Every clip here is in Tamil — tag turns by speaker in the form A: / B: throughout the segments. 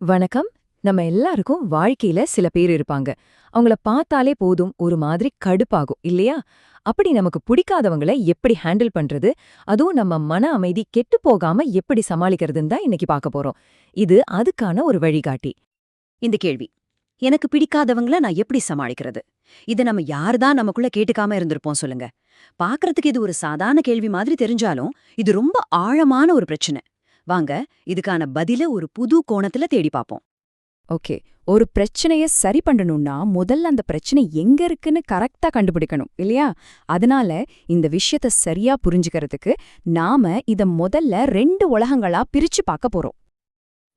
A: வணக்கம். நம்ம எல்லாருக்கும் வாழ்க்கையில சில பேர் இருப்பாங்க. அவங்கள பார்த்தாலே போதும் ஒரு மாதிரி கடுப்பாகும் இல்லையா? அப்படி நமக்கு பிடிக்காதவங்கள எப்படி ஹேண்டில் பண்றது? அதுவும் நம்ம மன அமைதி கெட்டு போகாம எப்படி சமாளிக்கிறதுன்னு தான் இன்னைக்கு பார்க்க போறோம். இது அதுக்கான ஒரு வழிகாட்டி.
B: இந்த கேள்வி எனக்கு பிடிக்காதவங்கள நான் எப்படி சமாளிக்கிறது? இத நம்ம யாருதான் நமக்குள்ள கேட்டுக்காம இருந்திருப்போம் சொல்லுங்க. பாக்குறதுக்கு இது ஒரு சாதாரண கேள்வி மாதிரி தெரிஞ்சாலும் இது ரொம்ப ஆழமான ஒரு பிரச்சனை. வாங்க இதுக்கான பதில ஒரு புது கோணத்துல தேடி பார்ப்போம்
C: ஓகே ஒரு பிரச்சனைய சரி பண்ணணும்னா முதல்ல அந்த பிரச்சனை எங்க இருக்குன்னு கரெக்டா கண்டுபிடிக்கணும் இல்லையா? அதனால இந்த விஷயத்த சரியா புரிஞ்சுக்கிறதுக்கு நாம இத முதல்ல ரெண்டு உலகங்களா பிரிச்சு பார்க்க போறோம்.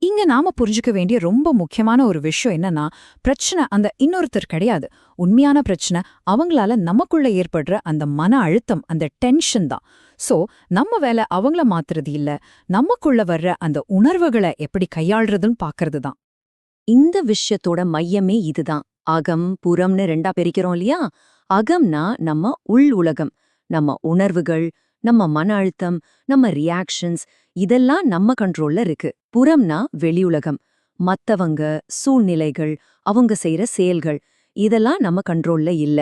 C: இங்க நாம புரிஞ்சுக்க வேண்டிய ரொம்ப முக்கியமான ஒரு விஷயம் என்னன்னா பிரச்சனை அந்த இன்னொருத்தர் கிடையாது. உண்மையான பிரச்சனை அவங்களால நமக்குள்ள ஏற்படுற அந்த மன அழுத்தம் அந்த டென்ஷன் தான். சோ நம்ம வேலை அவங்கள மாத்துறது இல்ல நமக்குள்ள வர்ற அந்த உணர்வுகளை எப்படி கையாள்றதுன்னு பாக்குறது தான்.
B: இந்த விஷயத்தோட மையமே இதுதான். அகம் புறம்னு ரெண்டா பிரிக்கிறோம் இல்லையா? அகம்னா நம்ம உள் உலகம் நம்ம உணர்வுகள் நம்ம மன அழுத்தம் நம்ம ரியாக்ஷன்ஸ் இதெல்லாம் நம்ம கண்ட்ரோல்ல இருக்கு. புறம்னா வெளியுலகம் மத்தவங்க சூழ்நிலைகள் அவங்க செய்யற செயல்கள் இதெல்லாம் நம்ம கண்ட்ரோல்ல இல்ல.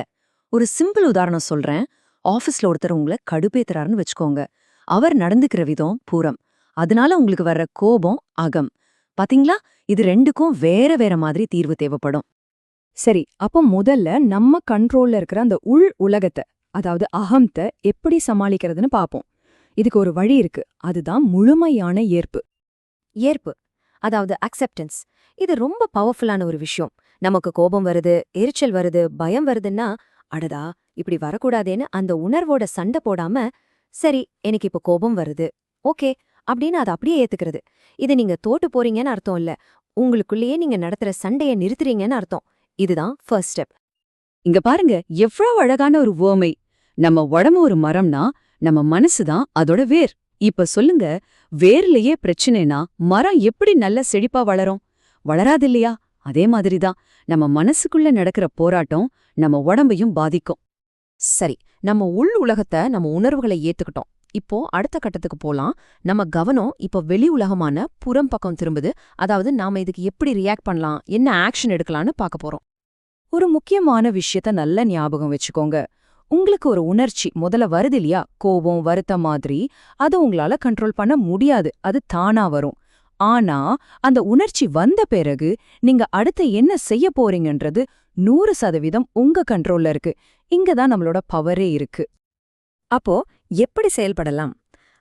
B: ஒரு சிம்பிள் உதாரணம் சொல்றேன். ஆபீஸ்ல ஒருத்தர் உங்களை கடுப்பேத்துறாருன்னு வச்சுக்கோங்க. அவர் நடந்துக்கிற விதம் புறம் அதனால உங்களுக்கு வர்ற கோபம் அகம். பாத்தீங்களா? இது ரெண்டுக்கும் வேற வேற மாதிரி தீர்வு தேவைப்படும்.
C: சரி அப்போ முதல்ல நம்ம கண்ட்ரோல்ல இருக்கிற அந்த உள் உலகத்தை அதாவது அகம்த எப்படி சமாளிக்கிறதுன்னு பாப்போம். இதுக்கு ஒரு வழி இருக்கு. அதுதான் முழுமையான ஏற்பு.
A: ஏற்பு. அதாவது அக்செப்டன்ஸ் இது ரொம்ப பவர்ஃபுல்லான ஒரு விஷயம். நமக்கு கோபம் வருது எரிச்சல் வருது பயம் வருதுன்னா அடடா இப்படி வரக்கூடாதேன்னு அந்த உணர்வோட சண்டை போடாம சரி எனக்கு இப்ப கோபம் வருது ஓகே அப்படின்னு அதை அப்படியே ஏத்துக்கிறது. இது நீங்க தோட்டு போறீங்கன்னு அர்த்தம் இல்ல. உங்களுக்குள்ளேயே நீங்க நடத்துற சண்டைய நிறுத்துறீங்கன்னு அர்த்தம். இதுதான் ஃபர்ஸ்ட் ஸ்டெப்
B: இங்க பாருங்க எவ்வளவு அழகான ஒரு உவமை நம்ம உடம்பு ஒரு மரம்னா நம்ம மனசுதான் அதோட வேர். இப்ப சொல்லுங்க வேர்லயே பிரச்சனைனா மரம் எப்படி நல்ல செழிப்பா வளரும்? வளராது இல்லையா? அதே மாதிரிதான் நம்ம மனசுக்குள்ள நடக்கிற போராட்டம் நம்ம உடம்பையும் பாதிக்கும்.
A: சரி நம்ம உள் உலகத்தை நம்ம உணர்வுகளை ஏத்துக்கிட்டோம். இப்போ அடுத்த கட்டத்துக்கு போலாம். நம்ம கவனம் இப்போ வெளி உலகமான புறம் பக்கம் திரும்புது. அதாவது நாம இதுக்கு எப்படி ரியாக்ட் பண்ணலாம்? என்ன ஆக்ஷன் எடுக்கலாம்னு பார்க்க போறோம். ஒரு முக்கியமான விஷயத்த நல்ல ஞாபகம் வச்சுக்கோங்க. உங்களுக்கு ஒரு உணர்ச்சி முதல்ல வருது இல்லையா? கோபம் வருத்தம் மாதிரி. அதை உங்களால கண்ட்ரோல் பண்ண முடியாது. அது தானா வரும். ஆனா அந்த உணர்ச்சி வந்த பிறகு நீங்க அடுத்து என்ன செய்ய போறீங்கன்றது நூறு சதவீதம் உங்க கண்ட்ரோல்ல இருக்கு. இங்க தான் நம்மளோட பவரே இருக்கு. அப்போ எப்படி செயல்படலாம்?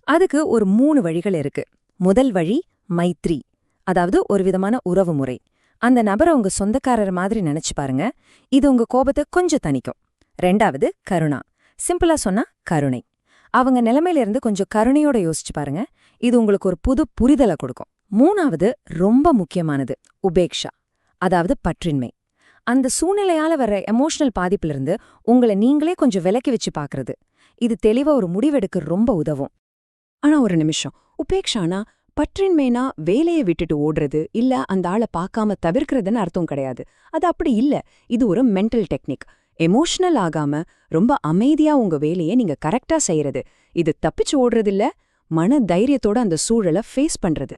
A: அதுக்கு ஒரு மூணு வழிகள் இருக்கு. முதல் வழி மைத்ரி. அதாவது ஒரு விதமான உறவு முறை. அந்த நபரை உங்க சொந்தக்காரர் மாதிரி நினைச்சு பாருங்க. இது உங்க கோபத்தை கொஞ்சம் தணிக்கும். ரெண்டாவது கருணா. சிம்பிளா சொன்னா கருணை. அவங்க நிலைமையிலிருந்து கொஞ்சம் கருணையோட யோசிச்சு பாருங்க. இது உங்களுக்கு ஒரு புது புரிதலை கொடுக்கும். மூணாவது ரொம்ப முக்கியமானது உபேக்ஷா அதாவது பற்றின்மை. அந்த சூழ்நிலையால வர்ற எமோஷனல் பாதிப்பிலிருந்து உங்களை நீங்களே கொஞ்சம் விலக்கி வச்சு பாக்குறது. இது தெளிவா ஒரு முடிவெடுக்க ரொம்ப உதவும்.
C: ஆனா ஒரு நிமிஷம். உபேக்ஷானா பற்றின்மைனா வேலையை விட்டுட்டு ஓடுறது இல்ல அந்த ஆளை பார்க்காம தவிர்க்கிறதுன்னு அர்த்தம் கிடையாது. அது அப்படி இல்ல. இது ஒரு மென்டல் டெக்னிக் எமோஷனல் ஆகாம ரொம்ப அமைதியா உங்க வேலையை நீங்க கரெக்டா செய்யறது. இது தப்பிச்சு ஓடுறது இல்ல மன தைரியத்தோட அந்த சூழலை ஃபேஸ் பண்றது.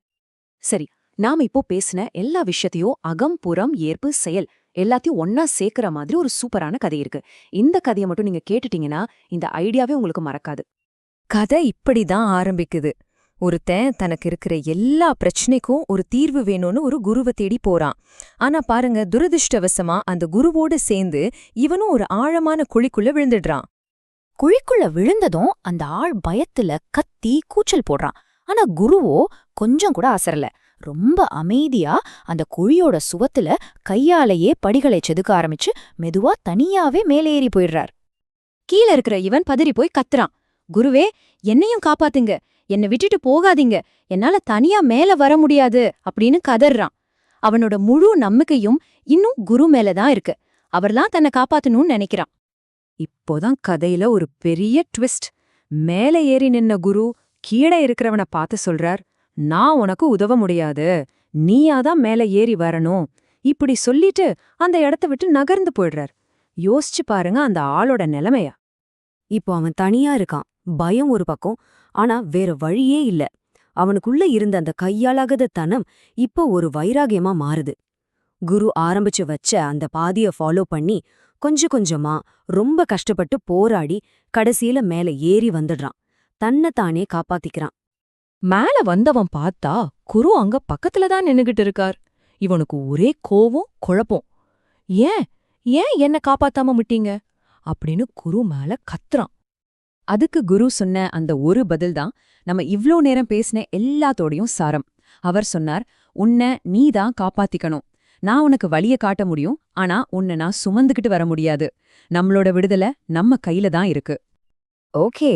A: சரி நாம இப்போ பேசின எல்லா விஷயத்தையும் அகம் புறம் ஏற்பு செயல் எல்லாத்தையும் ஒன்னா சேர்க்கிற மாதிரி ஒரு சூப்பரான கதை இருக்கு. இந்த கதையை மட்டும் நீங்க கேட்டுட்டீங்கன்னா இந்த ஐடியாவே உங்களுக்கு மறக்காது. கதை இப்படிதான் ஆரம்பிக்குது. ஒருத்தன் தனக்கு இருக்கிற எல்லா பிரச்சனைக்கும் ஒரு தீர்வு வேணும்னு ஒரு குருவை தேடி போறான். ஆனா பாருங்க துரதிருஷ்டவசமா அந்த குருவோடு சேர்ந்து இவனும் ஒரு ஆழமான குழிக்குள்ள விழுந்துடுறான். குழிக்குள்ள விழுந்ததும் அந்த ஆள் பயத்துல கத்தி கூச்சல் போடுறான். ஆனா குருவோ கொஞ்சம் கூட அசரல. ரொம்ப அமைதியா அந்த குழியோட சுவத்துல கையாலேயே படிகளை செதுக்க ஆரம்பிச்சு மெதுவா தனியாவே மேலே ஏறி போயிடுறார். கீழே இருக்கிற இவன் பதறி போய் கத்துறான். குருவே என்னையும் காப்பாத்துங்க. என்னை விட்டுட்டு போகாதீங்க. என்னால தனியா மேல வர முடியாது அப்படின்னு கதறான். அவனோட முழு நம்பிக்கையும் இன்னும் குரு மேலதான் இருக்கு. அவர்தான் தன்னை காப்பாத்தணும்னு நினைக்கிறான். இப்போதான் கதையில ஒரு பெரிய ட்விஸ்ட். மேல ஏறி நின்ன குரு கீழே இருக்கிறவன பார்த்து சொல்றார் நான் உனக்கு உதவ முடியாது. நீயாதான் மேல ஏறி வரணும். இப்படி சொல்லிட்டு அந்த இடத்த விட்டு நகர்ந்து போயிடுறார். யோசிச்சு பாருங்க அந்த ஆளோட நிலைமைய. இப்போ அவன் தனியா இருக்கான். பயம் ஒரு பக்கம் ஆனா வேற வழியே இல்ல.
D: அவனுக்குள்ள இருந்த அந்த கையாளாகத தனம் இப்போ ஒரு வைராகியமா மாறுது. குரு ஆரம்பிச்சு வச்ச அந்த பாதிய ஃபாலோ பண்ணி கொஞ்சம் கொஞ்சமா ரொம்ப கஷ்டப்பட்டு போராடி கடைசியில மேல ஏறி வந்துடுறான். தன்னைத்தானே காப்பாத்திக்கிறான்.
A: மேல வந்தவன் பார்த்தா குரு அங்க பக்கத்துல தான் நின்னுகிட்டு இருக்கார். இவனுக்கு ஒரே கோவம் குழப்பம். ஏன்? ஏன் என்ன காப்பாத்தாம விட்டீங்க? அப்படின்னு குரு மேல கத்துறான். அதுக்கு குரு சொன்ன அந்த ஒரு பதில் தான் நம்ம இவ்ளோ நேரம் பேசின எல்லாத்தோடையும் சாரம். அவர் சொன்னார் உன்னை நீ தான் காப்பாத்திக்கணும். நான் உனக்கு வழிய காட்ட முடியும் ஆனா உன்னை நான் சுமந்துகிட்டு வர முடியாது. நம்மளோட விடுதலை நம்ம கையில தான் இருக்கு.
B: ஓகே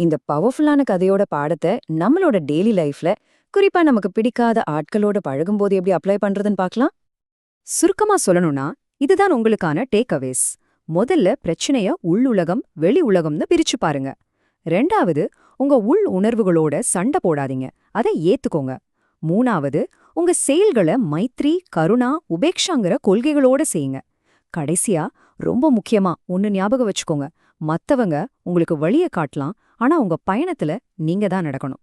B: இந்த பவர்ஃபுல்லான கதையோட பாடத்தை நம்மளோட டெய்லி லைஃப்ல குறிப்பா நமக்கு பிடிக்காத ஆட்களோட பழகும்போது எப்படி அப்ளை பண்றதுன்னு பார்க்கலாம்
C: சுருக்கமா சொல்லணும்னா இதுதான் உங்களுக்கான டேக் அவேஸ் முதல்ல பிரச்சனைய உள் உலகம் வெளி உலகம்னு பிரிச்சு பாருங்க. ரெண்டாவது உங்க உள் உணர்வுகளோட சண்டை போடாதீங்க. அதை ஏத்துக்கோங்க. மூணாவது உங்க செயல்களை மைத்ரி கருணா உபேக்ஷாங்கிற கொள்கைகளோட செய்யுங்க. கடைசியா ரொம்ப முக்கியமா ஒன்னு ஞாபகம் வச்சுக்கோங்க. மத்தவங்க உங்களுக்கு வழிய காட்டலாம் ஆனா உங்க பயணத்துல நீங்க தான் நடக்கணும்.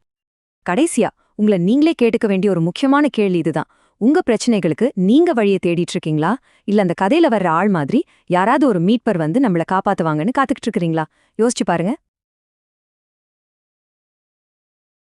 A: கடைசியா உங்களை நீங்களே கேட்டுக்க வேண்டிய ஒரு முக்கியமான கேள்வி இதுதான். உங்க பிரச்சனைகளுக்கு நீங்க வழியை தேடிட்டு இருக்கீங்களா இல்ல அந்த கதையில வர்ற ஆள் மாதிரி யாராவது ஒரு மீட்பர் வந்து நம்மள காப்பாத்துவாங்கன்னு காத்துக்கிட்டு இருக்கீங்களா யோசிச்சு பாருங்க.